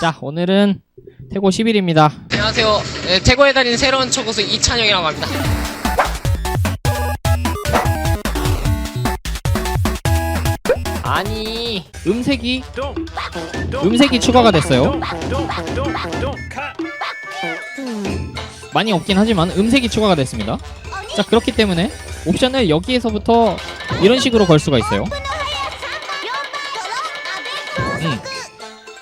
자, 오늘은 태고 10일입니다. 안녕하세요. 네, 태고에 다닌 새로운 초고수 이찬영이라고 합니다. 아니, 음색이 음색이 추가가 됐어요. 많이 없긴 하지만 음색이 추가가 됐습니다. 자, 그렇기 때문에 옵션을 여기에서부터 이런 식으로 걸 수가 있어요.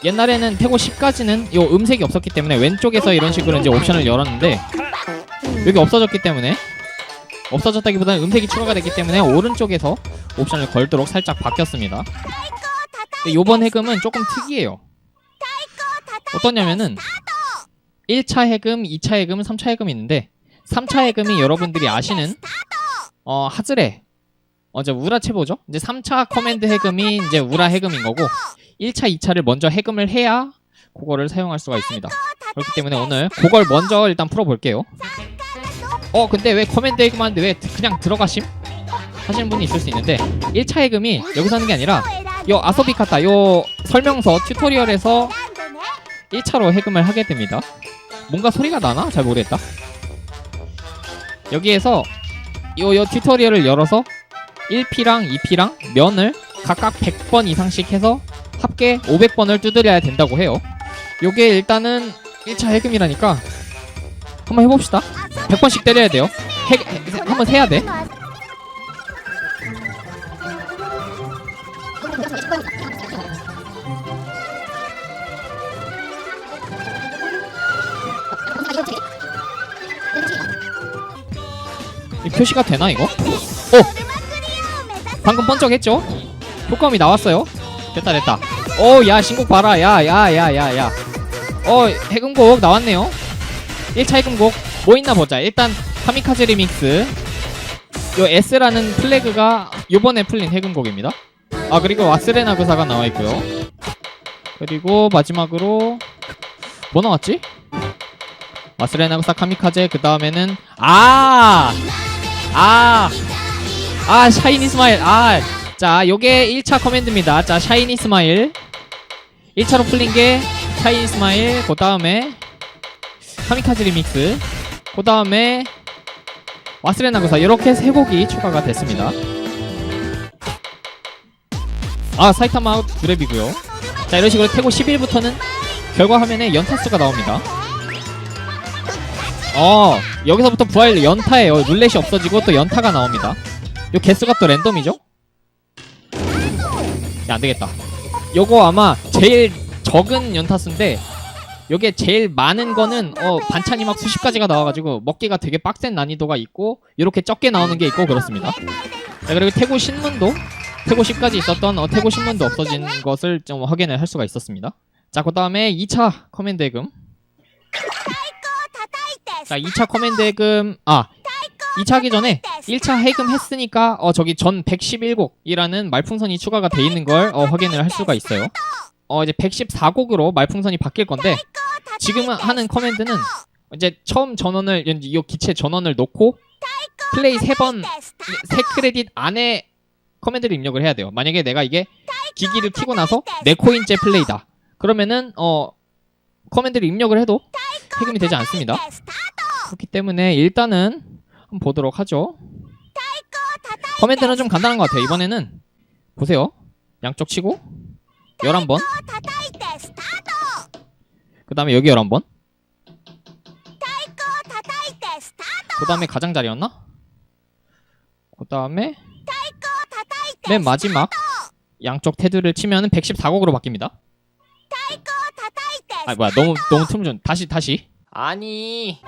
옛날에는 태고 10까지는 요 음색이 없었기 때문에 왼쪽에서 이런 식으로 이제 옵션을 열었는데 여기 없어졌기 때문에 없어졌다기보다는 음색이 추가가 됐기 때문에 오른쪽에서 옵션을 걸도록 살짝 바뀌었습니다. 요번 해금은 조금 특이해요. 어떠냐면은 1차 해금, 2차 해금, 3차 해금이 있는데 3차 해금이 여러분들이 아시는 어 하즈레 어제 우라 체보죠? 이제 3차 커맨드 해금이 이제 우라 해금인 거고 1차, 2차를 먼저 해금을 해야 그거를 사용할 수가 있습니다. 그렇기 때문에 오늘 그걸 먼저 일단 풀어볼게요. 어 근데 왜 커맨드 해금하는데 왜 그냥 들어가심? 하시는 분이 있을 수 있는데 1차 해금이 여기서 하는 게 아니라 요 아소비카타 요 설명서 튜토리얼에서 1차로 해금을 하게 됩니다. 뭔가 소리가 나나? 잘 모르겠다. 여기에서 요, 요 튜토리얼을 열어서 1피랑 2피랑 면을 각각 100번 이상씩 해서 합계 500번을 두드려야 된다고 해요. 요게 일단은 1차 해금이라니까 한번 해봅시다. 100번씩 때려야 돼요. 해, 해- 한번 세야 돼. 이 표시가 되나 이거? 어! 방금 번쩍했죠? 효과음이 나왔어요. 됐다 됐다. 어, 야 신곡 봐라. 야, 야, 야, 야, 야. 어, 해금곡 나왔네요. 1차 해금곡 뭐 있나 보자. 일단 카미카즈 리믹스. 요 S라는 플래그가 요번에 풀린 해금곡입니다. 아 그리고 와스레나 그사가 나와 있고요. 그리고 마지막으로 뭐 나왔지? 와스레나 그사 카미카제 그 다음에는 아! 아! 아 샤이니 스마일. 아! 자 요게 1차 커맨드입니다. 자 샤이니 스마일. 1차로 풀린 게 샤이니 스마일. 그 다음에 카미카즈 리믹스. 그 다음에 와스레나 구사. 이렇게 세 곡이 추가가 됐습니다. 아 사이타마 두랩이고요. 자 이런 식으로 태고 11부터는 결과 화면에 연타수가 나옵니다. 어 여기서부터 부활 연타예요. 룰렛이 없어지고 또 연타가 나옵니다 요 개수가 또 랜덤이죠? 야 안되겠다. 요거 아마 제일 적은 연타수인데 요게 제일 많은 거는 어 반찬이 막 수십 가지가 나와가지고 먹기가 되게 빡센 난이도가 있고 이렇게 적게 나오는 게 있고 그렇습니다. 자 그리고 태고 신문도 태고 10까지 있었던 어, 태고 신문도 없어진 것을 좀 확인을 할 수가 있었습니다. 자 그 다음에 2차 커맨드 해금 자 2차 커맨드 해금 아 2차 하기 전에 1차 해금 했으니까 어 저기 전 111곡이라는 말풍선이 추가가 돼 있는 걸 어, 확인을 할 수가 있어요. 어 이제 114곡으로 말풍선이 바뀔 건데 지금 하는 커맨드는 이제 처음 전원을 이 기체 전원을 놓고 플레이 세번세 크레딧 안에 커맨드를 입력을 해야 돼요. 만약에 내가 이게 기기를 켜고 나서 네 코인째 플레이다. 그러면은 어 커맨드를 입력을 해도 해금이 되지 않습니다. 그렇기 때문에 일단은 한번 보도록 하죠. 커맨드는 좀 간단한 것 같아요. 이번에는 보세요. 양쪽 치고. 11번. 그 다음에 여기 11번. 그 다음에 가장자리였나? 그 다음에 맨 마지막 양쪽 테두를 치면 은 114곡으로 바뀝니다. 아 뭐야. 너무 너무 틈을 좀 다시 다시. 아니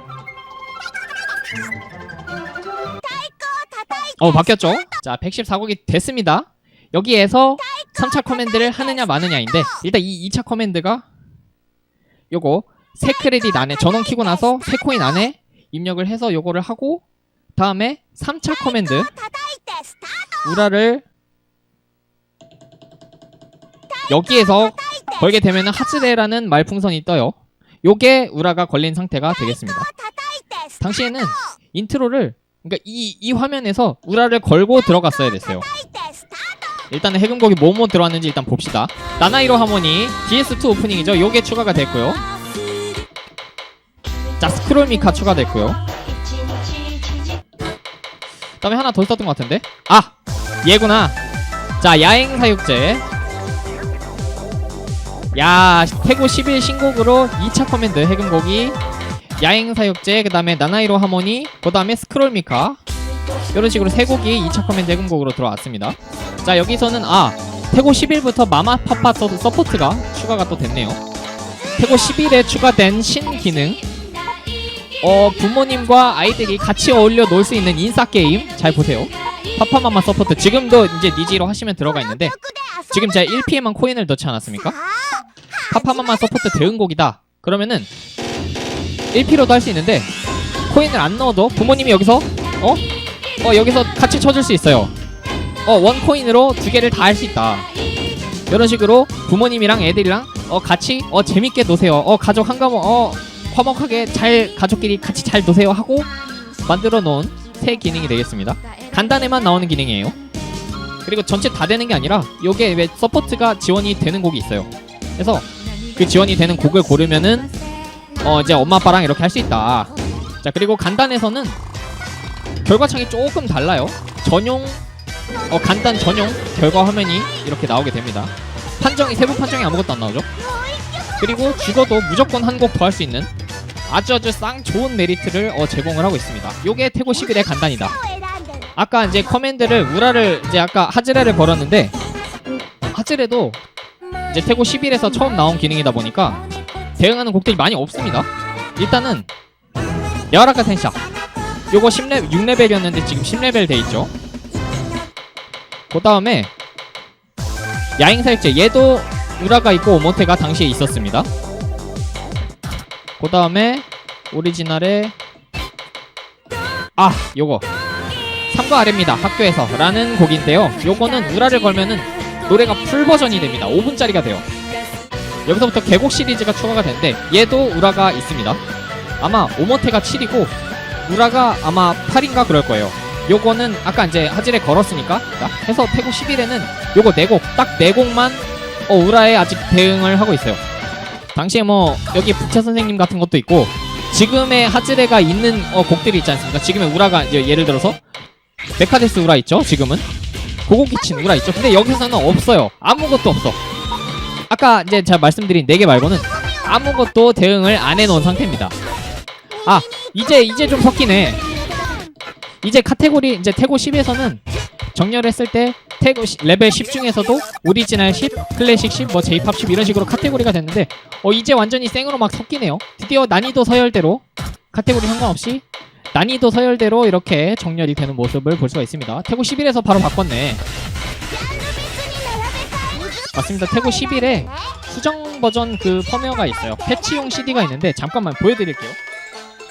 어 바뀌었죠? 자 114곡이 됐습니다. 여기에서 3차 커맨드를 하느냐 마느냐인데 일단 이 2차 커맨드가 요거 세 크레딧 안에 전원 키고 나서 세 코인 안에 입력을 해서 요거를 하고 다음에 3차 커맨드 우라를 여기에서 걸게 되면은 하츠레라는 말풍선이 떠요. 요게 우라가 걸린 상태가 되겠습니다. 당시에는 인트로를 그러니까 이, 이 화면에서 우라를 걸고 들어갔어야 됐어요. 일단은 해금곡이 뭐뭐 들어왔는지 일단 봅시다. 나나이로 하모니 DS2 오프닝이죠. 요게 추가가 됐고요. 자 스크롤 미카 추가됐고요. 그다음에 하나 더 있었던 것 같은데. 아 얘구나. 자 야행 사육제. 야 태고 11 신곡으로 2차 커맨드 해금곡이 야행 사육제 그 다음에 나나이로 하모니 그 다음에 스크롤 미카 이런 식으로 세 곡이 2차 커맨드 해금곡으로 들어왔습니다. 자 여기서는 아 태고 11부터 마마파파 서, 서포트가 추가가 또 됐네요. 태고 11에 추가된 신기능 어 부모님과 아이들이 같이 어울려 놀 수 있는 인싸 게임 잘 보세요. 파파마마 서포트 지금도 이제 니지로 하시면 들어가 있는데 지금 제가 1피에만 코인을 넣지 않았습니까? 파파마마 서포트 대응곡이다. 그러면은 1피로도 할 수 있는데 코인을 안 넣어도 부모님이 여기서 어? 어 여기서 같이 쳐줄 수 있어요. 어 원코인으로 두 개를 다 할 수 있다. 이런 식으로 부모님이랑 애들이랑 어 같이 어 재밌게 노세요. 어 가족 한가모 어 화목하게 잘 가족끼리 같이 잘 노세요 하고 만들어 놓은 새 기능이 되겠습니다. 간단에만 나오는 기능이에요. 그리고 전체 다 되는 게 아니라 요게 왜 서포트가 지원이 되는 곡이 있어요. 그래서 그 지원이 되는 곡을 고르면은 어 이제 엄마 아빠랑 이렇게 할 수 있다. 자 그리고 간단에서는 결과창이 조금 달라요. 전용 어 간단 전용 결과 화면이 이렇게 나오게 됩니다. 판정이 세부 판정이 아무것도 안 나오죠. 그리고 죽어도 무조건 한 곡 더 할 수 있는 아주 아주 쌍 좋은 메리트를 어, 제공을 하고 있습니다. 요게 태고 11의 간단이다. 아까 이제 커맨드를 우라를 이제 아까 하즈레를 걸었는데 하즈레도 이제 태고 11에서 처음 나온 기능이다 보니까 대응하는 곡들이 많이 없습니다. 일단은 야라카 텐샤 요거 10레 6레벨이었는데 지금 10레벨 돼 있죠. 그 다음에 야행살제. 얘도 우라가 있고 오모테가 당시에 있었습니다. 그 다음에 오리지널에 아 요거. 삼과 아래입니다. 학교에서 라는 곡인데요. 요거는 우라를 걸면은 노래가 풀 버전이 됩니다. 5분짜리가 돼요 여기서부터 계곡 시리즈가 추가가 되는데 얘도 우라가 있습니다 아마 오모테가 7이고 우라가 아마 8인가 그럴 거예요 요거는 아까 이제 하질에 걸었으니까 자, 해서 태국 11에는 요거 4곡 딱 4곡만 어, 우라에 아직 대응을 하고 있어요 당시에 뭐 여기 부채 선생님 같은 것도 있고 지금의 하즈레가 있는 어, 곡들이 있지 않습니까? 지금의 우라가 이제 예를 들어서 메카데스 우라 있죠? 지금은 고고키친 우라 있죠? 근데 여기서는 없어요. 아무것도 없어. 아까 이제 제가 말씀드린 네개 말고는 아무것도 대응을 안 해놓은 상태입니다. 아 이제 이제 좀 섞이네. 이제 카테고리 이제 태고 10에서는 정렬했을 때 태고 10 레벨 10 중에서도 오리지널 10, 클래식 10, 뭐 J-팝 10 이런 식으로 카테고리가 됐는데 어 이제 완전히 생으로 막 섞이네요. 드디어 난이도 서열대로 카테고리 상관없이 난이도 서열대로 이렇게 정렬이 되는 모습을 볼 수가 있습니다. 태고 11에서 바로 바꿨네. 맞습니다. 태고 11에 수정 버전 그 펌웨어가 있어요. 패치용 CD가 있는데 잠깐만 보여드릴게요.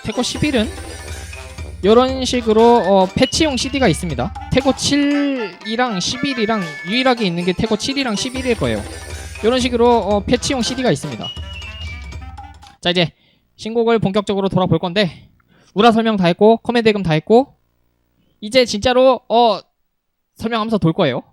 태고 11은 이런 식으로 어, 패치용 CD가 있습니다. 태고 7이랑 11이랑 유일하게 있는 게 태고 7이랑 11일 거예요. 이런 식으로 어, 패치용 CD가 있습니다. 자 이제 신곡을 본격적으로 돌아볼 건데 우라 설명 다 했고 커맨드 대금 다 했고 이제 진짜로 어 설명하면서 돌 거예요.